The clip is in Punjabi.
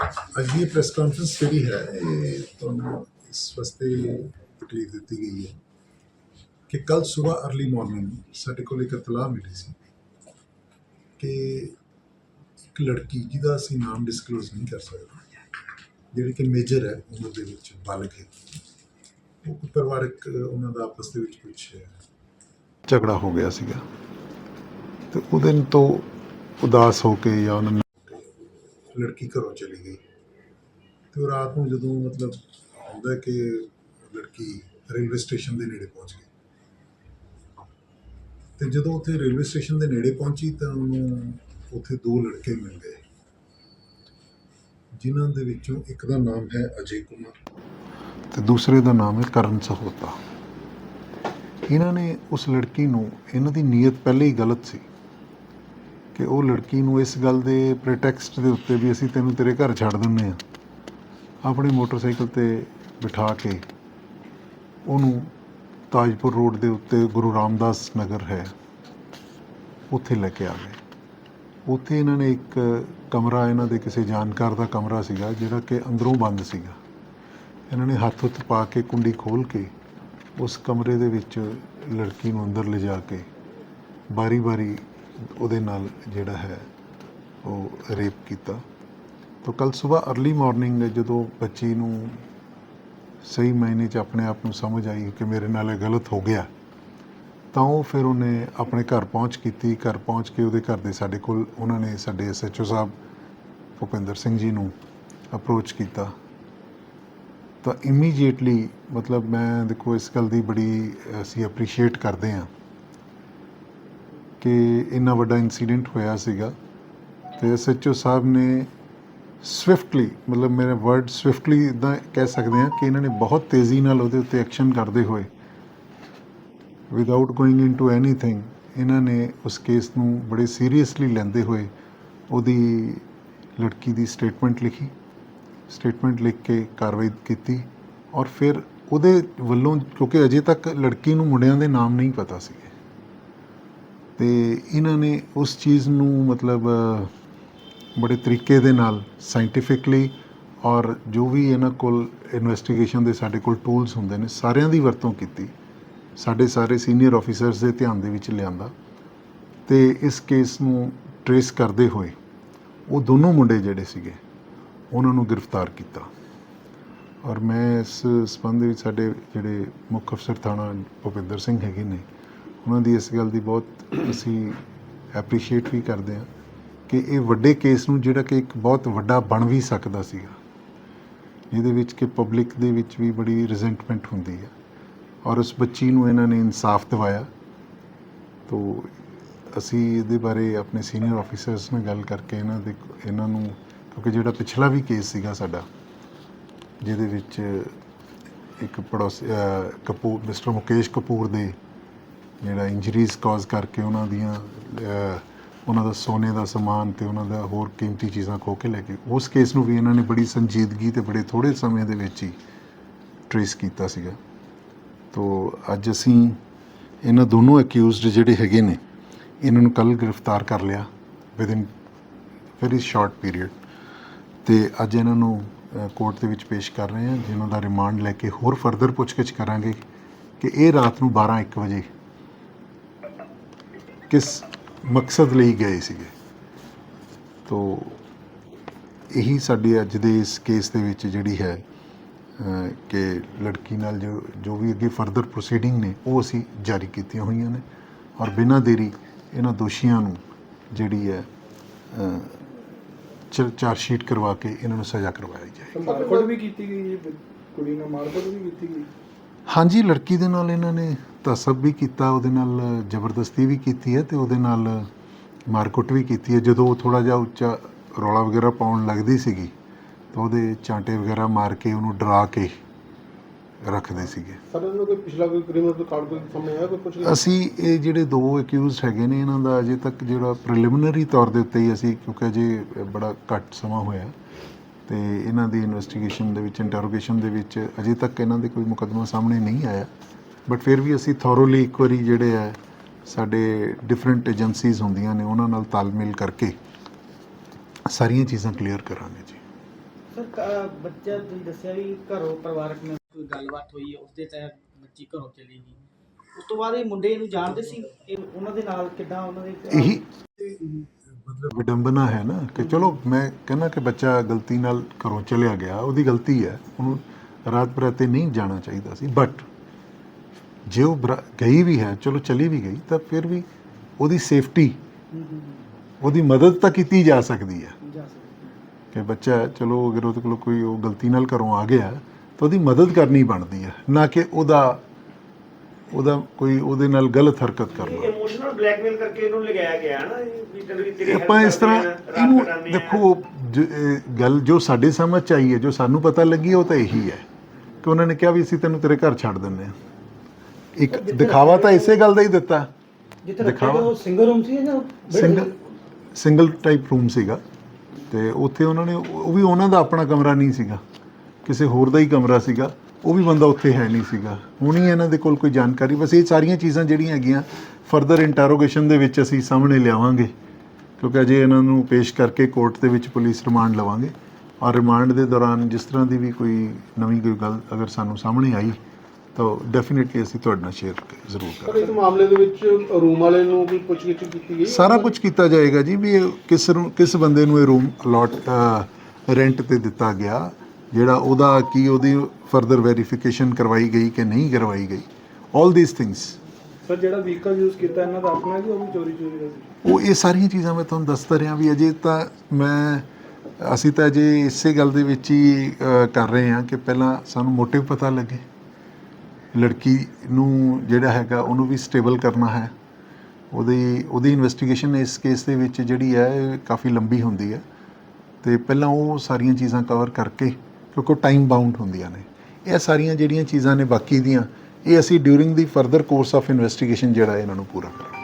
ਅੱਜ ਦੀ ਪ੍ਰੈਸ ਕਾਨਫਰੰਸ ਜਿਹੜੀ ਹੈ, ਇਹ ਤੁਹਾਨੂੰ ਇਸ ਵਾਸਤੇ ਤਕਲੀਫ ਦਿੱਤੀ ਗਈ ਹੈ ਕਿ ਕੱਲ ਸਵੇਰ अर्ਲੀ ਮਾਰਨਿੰਗ ਸਾਡੇ ਕੋਲ ਇੱਕ ਇਤਲਾਹ ਮਿਲੀ ਸੀ ਕਿ ਇੱਕ ਲੜਕੀ ਜਿਹਦਾ ਅਸੀਂ ਨਾਮ ਡਿਸਕਲੋਜ਼ ਨਹੀਂ ਕਰ ਸਕਦੇ, ਜਿਹੜੀ ਕਿ ਮੇਜਰ ਹੈ ਉਮਰ ਦੇ ਵਿੱਚ ਬਾਲਗ ਹੈ। ਉਹ ਪਰਿਵਾਰਕ ਉਹਨਾਂ ਦਾ ਆਪਸ ਦੇ ਵਿੱਚ ਕੁਝ ਝਗੜਾ ਹੋ ਗਿਆ ਸੀਗਾ ਤੇ ਉਹਦੇ ਤੋਂ ਉਦਾਸ ਹੋ ਕੇ ਜਾਂ ਉਹਨਾਂ ਨੇ ਲੜਕੀ ਘਰੋਂ ਚਲੀ ਗਈ। ਤੇ ਉਹ ਰਾਤ ਨੂੰ ਜਦੋਂ ਮਤਲਬ ਹੁੰਦਾ ਕਿ ਲੜਕੀ ਰੇਲਵੇ ਸਟੇਸ਼ਨ ਦੇ ਨੇੜੇ ਪਹੁੰਚ ਗਈ। ਤੇ ਜਦੋਂ ਉੱਥੇ ਰੇਲਵੇ ਸਟੇਸ਼ਨ ਦੇ ਨੇੜੇ ਪਹੁੰਚੀ ਤਾਂ ਉਹਨੂੰ ਉੱਥੇ ਦੋ ਲੜਕੇ ਮਿਲ ਗਏ, ਜਿਨ੍ਹਾਂ ਦੇ ਵਿੱਚੋਂ ਇੱਕ ਦਾ ਨਾਮ ਹੈ ਅਜੇ ਕੁਮਾਰ ਤੇ ਦੂਸਰੇ ਦਾ ਨਾਮ ਹੈ ਕਰਨ ਸਹੋਤਾ। ਇਹਨਾਂ ਨੇ ਉਸ ਲੜਕੀ ਨੂੰ ਇਹਨਾਂ ਦੀ ਨੀਅਤ ਪਹਿਲੇ ਹੀ ਗਲਤ ਸੀ। ਕਿ ਉਹ ਲੜਕੀ ਨੂੰ ਇਸ ਗੱਲ ਦੇ ਪ੍ਰੈਟੈਕਸਟ ਦੇ ਉੱਤੇ ਵੀ ਅਸੀਂ ਤੈਨੂੰ ਤੇਰੇ ਘਰ ਛੱਡ ਦਿੰਨੇ ਆ ਆਪਣੇ ਮੋਟਰਸਾਈਕਲ ਤੇ ਬਿਠਾ ਕੇ ਉਹਨੂੰ ਤਾਜਪੁਰ ਰੋਡ ਦੇ ਉੱਤੇ ਗੁਰੂ ਰਾਮਦਾਸ ਨਗਰ ਹੈ। ਉੱਥੇ ਲੈ ਕੇ ਆ ਗਏ। ਉੱਥੇ ਇਹਨਾਂ ਨੇ ਇੱਕ ਕਮਰਾ, ਇਹਨਾਂ ਦੇ ਕਿਸੇ ਜਾਣਕਾਰ ਦਾ ਕਮਰਾ ਸੀਗਾ, ਜਿਹੜਾ ਕਿ ਅੰਦਰੋਂ ਬੰਦ ਸੀਗਾ। ਇਹਨਾਂ ਨੇ ਹੱਥ ਉੱਤ ਪਾ ਕੇ ਕੁੰਡੀ ਖੋਲ ਕੇ ਉਸ ਕਮਰੇ ਦੇ ਵਿੱਚ ਲੜਕੀ ਨੂੰ ਅੰਦਰ ਲਿਜਾ ਕੇ ਬਾਰੀ-ਬਾਰੀ ਉਹਦੇ ਨਾਲ ਜਿਹੜਾ ਹੈ ਉਹ ਰੇਪ ਕੀਤਾ। ਤਾਂ ਕੱਲ ਸਵੇਰ अर्ਲੀ ਮਾਰਨਿੰਗ ਜਦੋਂ ਬੱਚੀ ਨੂੰ ਸਹੀ ਮਾਇਨੇ 'ਚ ਆਪਣੇ ਆਪ ਨੂੰ ਸਮਝ ਆਈ ਕਿ ਮੇਰੇ ਨਾਲ ਇਹ ਗਲਤ ਹੋ ਗਿਆ, ਤਾਂ ਉਹ ਫਿਰ ਉਹਨੇ ਆਪਣੇ ਘਰ ਪਹੁੰਚ ਕੀਤੀ। ਘਰ ਪਹੁੰਚ ਕੇ ਉਹਦੇ ਘਰ ਦੇ ਸਾਡੇ ਕੋਲ ਉਹਨਾਂ ਨੇ ਸਾਡੇ ਐਸਐਚਓ ਸਾਹਿਬ ਭੁਪਿੰਦਰ ਸਿੰਘ ਜੀ ਨੂੰ ਅਪਰੋਚ ਕੀਤਾ। ਤਾਂ ਇਮੀਡੀਏਟਲੀ ਮਤਲਬ ਮੈਂ ਦੇਖੋ ਇਸ ਗੱਲ ਦੀ ਬੜੀ ਅਸੀਂ ਅਪਰੀਸ਼ੀਏਟ ਕਰਦੇ ਹਾਂ ਕਿ ਇੰਨਾ ਵੱਡਾ ਇਨਸੀਡੈਂਟ ਹੋਇਆ ਸੀਗਾ। ਤੇ ਐਸਐਚਓ ਸਾਹਿਬ ਨੇ ਸਵਿਫਟਲੀ ਮਤਲਬ ਮੇਰੇ ਵਰਡ ਸਵਿਫਟਲੀ ਇਦਾਂ ਕਹਿ ਸਕਦੇ ਹਾਂ ਕਿ ਇਹਨਾਂ ਨੇ ਬਹੁਤ ਤੇਜ਼ੀ ਨਾਲ ਉਹਦੇ ਉੱਤੇ ਐਕਸ਼ਨ ਕਰਦੇ ਹੋਏ ਵਿਦਆਊਟ ਗੋਇੰਗ ਇਨਟੂ ਐਨੀਥਿੰਗ ਇਹਨਾਂ ਨੇ ਉਸ ਕੇਸ ਨੂੰ ਬੜੇ ਸੀਰੀਅਸਲੀ ਲੈਂਦੇ ਹੋਏ ਉਹਦੀ ਲੜਕੀ ਦੀ ਸਟੇਟਮੈਂਟ ਲਿਖੀ। ਸਟੇਟਮੈਂਟ ਲਿਖ ਕੇ ਕਾਰਵਾਈ ਕੀਤੀ ਔਰ ਫਿਰ ਉਹਦੇ ਵੱਲੋਂ, ਕਿਉਂਕਿ ਅਜੇ ਤੱਕ ਲੜਕੀ ਨੂੰ ਮੁੰਡਿਆਂ ਦੇ ਨਾਮ ਨਹੀਂ ਪਤਾ ਸੀ। ਤੇ ਇਹਨਾਂ ਨੇ ਉਸ ਚੀਜ਼ ਨੂੰ ਮਤਲਬ ਬੜੇ ਤਰੀਕੇ ਦੇ ਨਾਲ ਸਾਇੰਟੀਫਿਕਲੀ ਔਰ ਜੋ ਵੀ ਇਹਨਾਂ ਕੋਲ ਇਨਵੈਸਟੀਗੇਸ਼ਨ ਦੇ ਸਾਡੇ ਕੋਲ ਟੂਲਸ ਹੁੰਦੇ ਨੇ, ਸਾਰਿਆਂ ਦੀ ਵਰਤੋਂ ਕੀਤੀ, ਸਾਡੇ ਸਾਰੇ ਸੀਨੀਅਰ ਆਫੀਸਰਸ ਦੇ ਧਿਆਨ ਦੇ ਵਿੱਚ ਲਿਆਂਦਾ ਤੇ ਇਸ ਕੇਸ ਨੂੰ ਟਰੇਸ ਕਰਦੇ ਹੋਏ ਉਹ ਦੋਨੋਂ ਮੁੰਡੇ ਜਿਹੜੇ ਸੀਗੇ, ਉਹਨਾਂ ਨੂੰ ਗ੍ਰਿਫਤਾਰ ਕੀਤਾ। ਔਰ ਮੈਂ ਇਸ ਸੰਬੰਧ ਵਿੱਚ ਸਾਡੇ ਜਿਹੜੇ ਮੁੱਖ ਅਫਸਰ ਥਾਣਾ ਭੁਪਿੰਦਰ ਸਿੰਘ ਹੈਗੇ ਨੇ ਉਹਨਾਂ ਦੀ ਇਸ ਗੱਲ ਦੀ ਬਹੁਤ ਅਸੀਂ ਐਪਰੀਸ਼ੀਏਟ ਵੀ ਕਰਦੇ ਹਾਂ ਕਿ ਇਹ ਵੱਡੇ ਕੇਸ ਨੂੰ ਜਿਹੜਾ ਕਿ ਇੱਕ ਬਹੁਤ ਵੱਡਾ ਬਣ ਵੀ ਸਕਦਾ ਸੀਗਾ, ਜਿਹਦੇ ਵਿੱਚ ਕਿ ਪਬਲਿਕ ਦੇ ਵਿੱਚ ਵੀ ਬੜੀ ਰਿਜ਼ੈਂਟਮੈਂਟ ਹੁੰਦੀ ਹੈ ਔਰ ਉਸ ਬੱਚੀ ਨੂੰ ਇਹਨਾਂ ਨੇ ਇਨਸਾਫ ਦਿਵਾਇਆ। ਤੋ ਅਸੀਂ ਇਹਦੇ ਬਾਰੇ ਆਪਣੇ ਸੀਨੀਅਰ ਆਫੀਸਰਸ ਨਾਲ ਗੱਲ ਕਰਕੇ ਇਹਨਾਂ ਦੇ ਇਹਨਾਂ ਨੂੰ, ਕਿਉਂਕਿ ਜਿਹੜਾ ਪਿਛਲਾ ਵੀ ਕੇਸ ਸੀਗਾ ਸਾਡਾ, ਜਿਹਦੇ ਵਿੱਚ ਇੱਕ ਪੜੋਸ ਕਪੂਰ ਮਿਸਟਰ ਮੁਕੇਸ਼ ਕਪੂਰ ਦੇ ਜਿਹੜਾ ਇੰਜਰੀਜ਼ ਕਾਜ਼ ਕਰਕੇ ਉਹਨਾਂ ਦੀਆਂ ਉਹਨਾਂ ਦਾ ਸੋਨੇ ਦਾ ਸਮਾਨ ਤੇ ਉਹਨਾਂ ਦਾ ਹੋਰ ਕੀਮਤੀ ਚੀਜ਼ਾਂ ਖੋ ਕੇ ਲੈ ਕੇ, ਉਸ ਕੇਸ ਨੂੰ ਵੀ ਇਹਨਾਂ ਨੇ ਬੜੀ ਸੰਜੀਦਗੀ ਤੇ ਬੜੇ ਥੋੜੇ ਸਮੇਂ ਦੇ ਵਿੱਚ ਹੀ ਟਰੇਸ ਕੀਤਾ ਸੀਗਾ। ਤੋ ਅੱਜ ਅਸੀਂ ਇਹਨਾਂ ਦੋਨੋਂ ਅਕਿਊਜ਼ਡ ਜਿਹੜੇ ਹੈਗੇ ਨੇ, ਇਹਨਾਂ ਨੂੰ ਕੱਲ ਗ੍ਰਿਫਤਾਰ ਕਰ ਲਿਆ ਵਿਦਿਨ ਵੈਰੀ ਸ਼ਾਰਟ ਪੀਰੀਅਡ ਤੇ ਅੱਜ ਇਹਨਾਂ ਨੂੰ ਕੋਰਟ ਦੇ ਵਿੱਚ ਪੇਸ਼ ਕਰ ਰਹੇ ਹਾਂ, ਜਿਨ੍ਹਾਂ ਦਾ ਰਿਮਾਂਡ ਲੈ ਕੇ ਹੋਰ ਫਰਦਰ ਪੁੱਛਗਿੱਛ ਕਰਾਂਗੇ ਕਿ ਇਹ ਰਾਤ ਨੂੰ 12 1 ਵਜੇ ਕਿਸ ਮਕਸਦ ਲਈ ਗਏ ਸੀਗੇ? ਤੋ ਇਹੀ ਸਾਡੇ ਅੱਜ ਦੇ ਇਸ ਕੇਸ ਦੇ ਵਿੱਚ ਜਿਹੜੀ ਹੈ ਕਿ ਲੜਕੀ ਨਾਲ ਜੋ ਜੋ ਵੀ ਅੱਗੇ ਫਰਦਰ ਪ੍ਰੋਸੀਡਿੰਗ ਨੇ ਉਹ ਅਸੀਂ ਜਾਰੀ ਕੀਤੀਆਂ ਹੋਈਆਂ ਨੇ ਔਰ ਬਿਨਾਂ ਦੇਰੀ ਇਹਨਾਂ ਦੋਸ਼ੀਆਂ ਨੂੰ ਜਿਹੜੀ ਹੈ ਅਹ, ਸ਼ੀਟ ਕਰਵਾ ਕੇ ਇਹਨਾਂ ਨੂੰ ਸਜ਼ਾ ਕਰਵਾਈ ਜਾਏ ਮਾਰਕੁੱਟ ਵੀ ਕੀਤੀ ਗਈ ਕੁੜੀ ਨਾਲ ਮਾਰਕੁੱਟ ਵੀ ਕੀਤੀ ਗਈ। ਹਾਂਜੀ ਲੜਕੀ ਦੇ ਨਾਲ ਇਹਨਾਂ ਨੇ ਤਸਬ ਵੀ ਕੀਤਾ ਉਹਦੇ ਨਾਲ ਜ਼ਬਰਦਸਤੀ ਵੀ ਕੀਤੀ ਹੈ ਤੇ ਉਹਦੇ ਨਾਲ ਮਾਰਕੁੱਟ ਵੀ ਕੀਤੀ ਹੈ। ਜਦੋਂ ਉਹ ਥੋੜਾ ਜਿਹਾ ਉੱਚਾ ਰੌਲਾ ਵਗੈਰਾ ਪਾਉਣ ਲੱਗਦੀ ਸੀਗੀ ਤਾਂ ਉਹਦੇ ਚਾਂਟੇ ਵਗੈਰਾ ਮਾਰ ਕੇ ਉਹਨੂੰ ਡਰਾ ਕੇ ਰੱਖਦੇ ਸੀਗੇ। ਸਰ ਇਹਨਾਂ ਕੋਈ ਪਿਛਲਾ ਕੋਈ ਕ੍ਰਿਮੀਨਲ ਰਿਕਾਰਡ ਕੋਈ ਸਾਹਮਣੇ ਆਇਆ ਕੋਈ ਲਿਆ ਅਸੀਂ ਇਹ ਜਿਹੜੇ ਦੋ ਅਕਿਊਜ਼ਡ ਹੈਗੇ ਨੇ ਇਹਨਾਂ ਦਾ ਅਜੇ ਤੱਕ ਜਿਹੜਾ ਪ੍ਰੀਲਿਮਿਨਰੀ ਤੌਰ ਦੇ ਉੱਤੇ ਹੀ ਅਸੀਂ ਕਿਉਂਕਿ ਅਜੇ ਬੜਾ ਘੱਟ ਸਮਾਂ ਹੋਇਆ। ਤੇ ਇਹਨਾਂ ਦੀ ਇਨਵੈਸਟੀਗੇਸ਼ਨ ਦੇ ਵਿੱਚ ਇੰਟਰੋਗੇਸ਼ਨ ਦੇ ਵਿੱਚ ਅਜੇ ਤੱਕ ਇਹਨਾਂ ਦੇ ਕੋਈ ਮੁਕੱਦਮਾ ਸਾਹਮਣੇ ਨਹੀਂ ਆਇਆ। ਬਟ ਫਿਰ ਵੀ ਅਸੀਂ ਥੋਰੋਲੀ ਇੱਕ ਵਾਰੀ ਜਿਹੜੇ ਹੈ ਸਾਡੇ ਡਿਫਰੈਂਟ ਏਜੰਸੀਜ਼ ਹੁੰਦੀਆਂ ਨੇ ਉਹਨਾਂ ਨਾਲ ਤਾਲਮੇਲ ਕਰਕੇ ਸਾਰੀਆਂ ਚੀਜ਼ਾਂ ਕਲੀਅਰ ਕਰਾਂਗੇ ਜੀ। ਸਰ ਕ- ਬੱਚਾ ਤੁਸੀਂ ਦੱਸਿਆ ਵੀ ਘਰੋਂ ਪਰਿਵਾਰਕ ਨਾਲ ਕੋਈ ਗੱਲਬਾਤ ਹੋਈ ਹੈ ਉਸ ਦੇ ਤਹਿਤ ਬੱਚੀ ਘਰੋਂ ਚਲੀ ਗਈ। ਉਸ ਤੋਂ ਬਾਅਦ ਇਹ ਮੁੰਡੇ ਨੂੰ ਜਾਣਦੇ ਸੀ? ਇਹ ਉਹਨਾਂ ਦੇ ਨਾਲ ਕਿੱਦਾਂ ਉਹਨਾਂ ਦੇ ਇਹੀ ਮਤਲਬ ਵਿਡੰਬਨਾ ਹੈ ਨਾ ਕਿ ਚਲੋ ਮੈਂ ਕਹਿੰਦਾ ਕਿ ਬੱਚਾ ਗਲਤੀ ਨਾਲ ਘਰੋਂ ਚਲਿਆ ਗਿਆ ਉਹਦੀ ਗਲਤੀ ਹੈ ਉਹਨੂੰ ਰਾਤ ਬਰਾਤੇ ਨਹੀਂ ਜਾਣਾ ਚਾਹੀਦਾ ਸੀ ਬਟ ਜੇ ਉਹ ਗਈ ਵੀ ਹੈ ਚਲੋ ਚਲੀ ਵੀ ਗਈ ਤਾਂ ਫਿਰ ਵੀ ਉਹਦੀ ਸੇਫਟੀ ਉਹਦੀ ਮਦਦ ਤਾਂ ਕੀਤੀ ਜਾ ਸਕਦੀ ਹੈ। ਕਿ ਬੱਚਾ ਚਲੋ ਅਗਰ ਉਹਦੇ ਕੋਲ ਕੋਈ ਉਹ ਗਲਤੀ ਨਾਲ ਘਰੋਂ ਆ ਗਿਆ ਤਾਂ ਉਹਦੀ ਮਦਦ ਕਰਨੀ ਬਣਦੀ ਹੈ ਨਾ ਕਿ ਉਹਦਾ ਉਹਦਾ ਕੋਈ ਉਹਦੇ ਨਾਲ ਗਲਤ ਹਰਕਤ ਕਰਨਾ। ਇਮੋਸ਼ਨਲ ਬਲੈਕਮੇਲ ਕਰਕੇ ਇਹਨੂੰ ਲਗਾਇਆ ਗਿਆ ਨਾ ਵੀ ਵੀ ਤੇਰੀ ਆਪਾਂ ਇਸ ਤਰ੍ਹਾਂ ਆ, ਇਹਨੂੰ ਆ। ਦੇਖੋ ਗੱਲ ਜੋ ਸਾਡੇ ਸਮਝ ਚ ਆਈ ਹੈ ਜੋ ਸਾਨੂੰ ਪਤਾ ਲੱਗੀ ਉਹ ਤਾਂ ਇਹੀ ਹੈ ਕਿ ਉਹਨਾਂ ਨੇ ਕਿਹਾ ਵੀ ਅਸੀਂ ਤੈਨੂੰ ਤੇਰੇ ਘਰ ਛੱਡ ਦਿੰਦੇ ਹਾਂ। ਇੱਕ ਦਿਖਾਵਾ ਤਾਂ ਇਸੇ ਗੱਲ ਦਾ ਹੀ ਦਿੱਤਾ। ਜਿੱਥੇ ਦਿਖਾਵਾ? ਉਹ ਸਿੰਗਲ ਰੂਮ ਸੀ ਜਾਂ ਸਿੰਗਲ ਸਿੰਗਲ ਟਾਈਪ ਰੂਮ ਸੀਗਾ। ਤੇ ਉੱਥੇ ਉਹਨਾਂ ਨੇ ਉਹ ਵੀ ਉਹਨਾਂ ਦਾ ਆਪਣਾ ਕਮਰਾ ਨਹੀਂ ਸੀਗਾ। ਕਿਸੇ ਹੋਰ ਦਾ ਹੀ ਕਮਰਾ ਸੀਗਾ। ਉਹ ਵੀ ਬੰਦਾ ਉੱਥੇ ਹੈ ਨਹੀਂ ਸੀਗਾ। ਹੁਣ ਹੀ ਇਹਨਾਂ ਦੇ ਕੋਲ ਕੋਈ ਜਾਣਕਾਰੀ ਬਸ ਇਹ ਸਾਰੀਆਂ ਚੀਜ਼ਾਂ ਜਿਹੜੀਆਂ ਹੈਗੀਆਂ ਫਰਦਰ ਇੰਟਰੋਗੇਸ਼ਨ ਦੇ ਵਿੱਚ ਅਸੀਂ ਸਾਹਮਣੇ ਲਿਆਵਾਂਗੇ। ਕਿਉਂਕਿ ਅਜੇ ਇਹਨਾਂ ਨੂੰ ਪੇਸ਼ ਕਰਕੇ ਕੋਰਟ ਦੇ ਵਿੱਚ ਪੁਲਿਸ ਰਿਮਾਂਡ ਲਵਾਂਗੇ। ਔਰ ਰਿਮਾਂਡ ਦੇ ਦੌਰਾਨ ਜਿਸ ਤਰ੍ਹਾਂ ਦੀ ਵੀ ਕੋਈ ਨਵੀਂ ਕੋਈ ਗੱਲ ਅਗਰ ਸਾਨੂੰ ਸਾਹਮਣੇ ਆਈ ਤਾਂ ਡੈਫੀਨਿਟਲੀ ਅਸੀਂ ਤੁਹਾਡੇ ਨਾਲ ਸ਼ੇਅਰ ਜ਼ਰੂਰ ਕਰਾਂਗੇ। ਇਸ ਮਾਮਲੇ ਦੇ ਵਿੱਚ ਰੂਮ ਵਾਲੇ ਨੂੰ ਵੀ ਪੁੱਛਗਿੱਛ ਕੀਤੀ ਗਈ? ਸਾਰਾ ਕੁਝ ਕੀਤਾ ਜਾਏਗਾ ਜੀ ਵੀ ਕਿਸ ਨੂੰ ਕਿਸ ਬੰਦੇ ਨੂੰ ਇਹ ਰੂਮ ਅਲਾਟ ਰੈਂਟ ਤੇ ਦਿੱਤਾ ਗਿਆ। ਜਿਹੜਾ ਉਹਦਾ ਕੀ ਉਹਦੀ ਫਰਦਰ ਵੈਰੀਫਿਕੇਸ਼ਨ ਕਰਵਾਈ ਗਈ ਕਿ ਨਹੀਂ ਕਰਵਾਈ ਗਈ। 올 ਥੀਸ ਥਿੰਗਸ ਸਰ ਜਿਹੜਾ ਵਹੀਕਲ ਯੂਜ਼ ਕੀਤਾ ਇਹਨਾਂ ਦਾ ਆਪਣਾ ਕਿ ਉਹ ਵੀ ਚੋਰੀ ਚੋਰੀ ਦਾ ਸੀ? ਉਹ ਇਹ ਸਾਰੀਆਂ ਚੀਜ਼ਾਂ ਮੈਂ ਤੁਹਾਨੂੰ ਦੱਸਦਾ ਰਿਹਾ ਵੀ ਅਜੇ ਤਾਂ ਮੈਂ ਅਸੀਂ ਤਾਂ ਅਜੇ ਇਸੇ ਗੱਲ ਦੇ ਵਿੱਚ ਹੀ ਕਰ ਰਹੇ ਹਾਂ ਕਿ ਪਹਿਲਾਂ ਸਾਨੂੰ ਮੋਟਿਵ ਪਤਾ ਲੱਗੇ। ਲੜਕੀ ਨੂੰ ਜਿਹੜਾ ਹੈਗਾ ਉਹਨੂੰ ਵੀ ਸਟੇਬਲ ਕਰਨਾ ਹੈ। ਉਹਦੀ ਉਹਦੀ ਇਨਵੈਸਟੀਗੇਸ਼ਨ ਇਸ ਕੇਸ ਦੇ ਵਿੱਚ ਜਿਹੜੀ ਹੈ ਕਾਫੀ ਲੰਬੀ ਹੁੰਦੀ ਹੈ। ਤੇ ਪਹਿਲਾਂ ਉਹ ਸਾਰੀਆਂ ਚੀਜ਼ਾਂ ਕਵਰ ਕਰਕੇ ਕਿਉਂਕਿ ਟਾਈਮ ਬਾਉਂਡ ਹੁੰਦੀਆਂ ਨੇ। ਇਹ ਸਾਰੀਆਂ ਜਿਹੜੀਆਂ ਚੀਜ਼ਾਂ ਨੇ ਬਾਕੀ ਦੀਆਂ, ਇਹ ਅਸੀਂ during the further course of investigation ਜਿਹੜਾ ਹੈ ਇਹਨਾਂ ਨੂੰ ਪੂਰਾ ਕਰਾਂਗੇ।